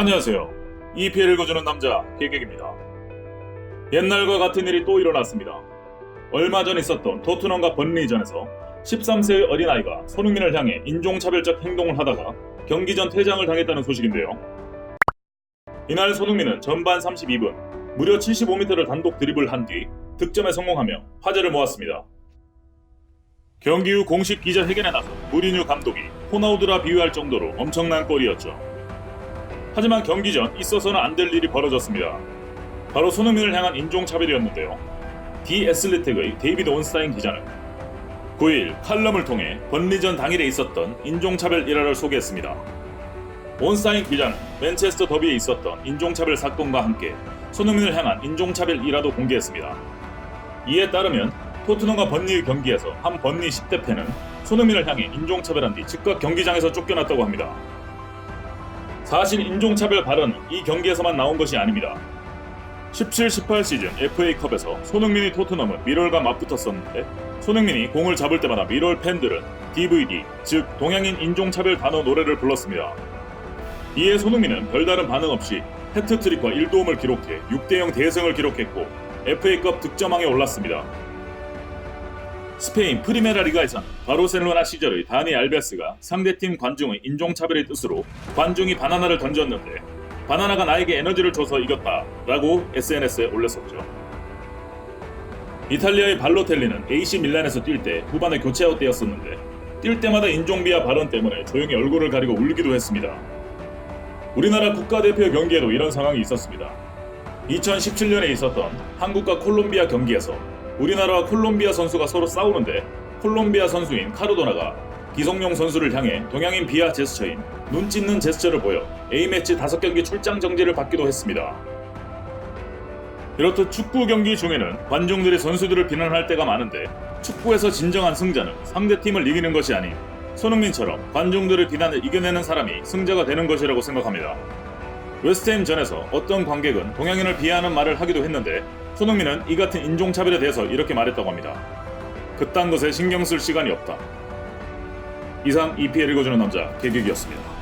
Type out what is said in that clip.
안녕하세요. EPL을 거주는 남자 개객입니다. 옛날과 같은 일이 또 일어났습니다. 얼마 전 있었던 토트넘과 번리전에서 13세의 어린아이가 손흥민을 향해 인종차별적 행동을 하다가 경기 전 퇴장을 당했다는 소식인데요. 이날 손흥민은 전반 32분 무려 75m를 단독 드리블한 뒤 득점에 성공하며 화제를 모았습니다. 경기 후 공식 기자회견에 나서 무리뉴 감독이 호나우드라 비유할 정도로 엄청난 골이었죠. 하지만 경기 전 있어서는 안 될 일이 벌어졌습니다. 바로 손흥민을 향한 인종차별이었는데요. 디 애슬리틱의 데이비드 온스타인 기자는 9일 칼럼을 통해 번리전 당일에 있었던 인종차별 일화를 소개했습니다. 온스타인 기자는 맨체스터 더비에 있었던 인종차별 사건과 함께 손흥민을 향한 인종차별 일화도 공개했습니다. 이에 따르면 토트넘과 번리의 경기에서 한 번리 10대 팬은 손흥민을 향해 인종차별한 뒤 즉각 경기장에서 쫓겨났다고 합니다. 사실 인종차별 발언은 이 경기에서만 나온 것이 아닙니다. 17-18 시즌 FA컵에서 손흥민이 토트넘은 미럴과 맞붙었었는데 손흥민이 공을 잡을 때마다 미럴 팬들은 DVD, 즉 동양인 인종차별 단어 노래를 불렀습니다. 이에 손흥민은 별다른 반응 없이 해트트릭과 1도움을 기록해 6대0 대승을 기록했고 FA컵 득점왕에 올랐습니다. 스페인 프리메라 리가에서는 바르셀로나 시절의 다니 알베스가 상대팀 관중의 인종차별의 뜻으로 관중이 바나나를 던졌는데 바나나가 나에게 에너지를 줘서 이겼다 라고 SNS에 올렸었죠. 이탈리아의 발로텔리는 AC 밀란에서 뛸 때 후반에 교체 아웃되었었는데 뛸 때마다 인종비하 발언 때문에 조용히 얼굴을 가리고 울기도 했습니다. 우리나라 국가대표 경기에도 이런 상황이 있었습니다. 2017년에 있었던 한국과 콜롬비아 경기에서 우리나라와 콜롬비아 선수가 서로 싸우는데 콜롬비아 선수인 카르도나가 기성용 선수를 향해 동양인 비하 제스처인 눈 찢는 제스처를 보여 A매치 5경기 출장 정지를 받기도 했습니다. 이렇듯 축구 경기 중에는 관중들이 선수들을 비난할 때가 많은데 축구에서 진정한 승자는 상대팀을 이기는 것이 아닌 손흥민처럼 관중들의 비난을 이겨내는 사람이 승자가 되는 것이라고 생각합니다. 웨스트햄 전에서 어떤 관객은 동양인을 비하하는 말을 하기도 했는데 손흥민은 이 같은 인종차별에 대해서 이렇게 말했다고 합니다. 그딴 것에 신경 쓸 시간이 없다. 이상 EPL 읽어주는 남자 개격이었습니다.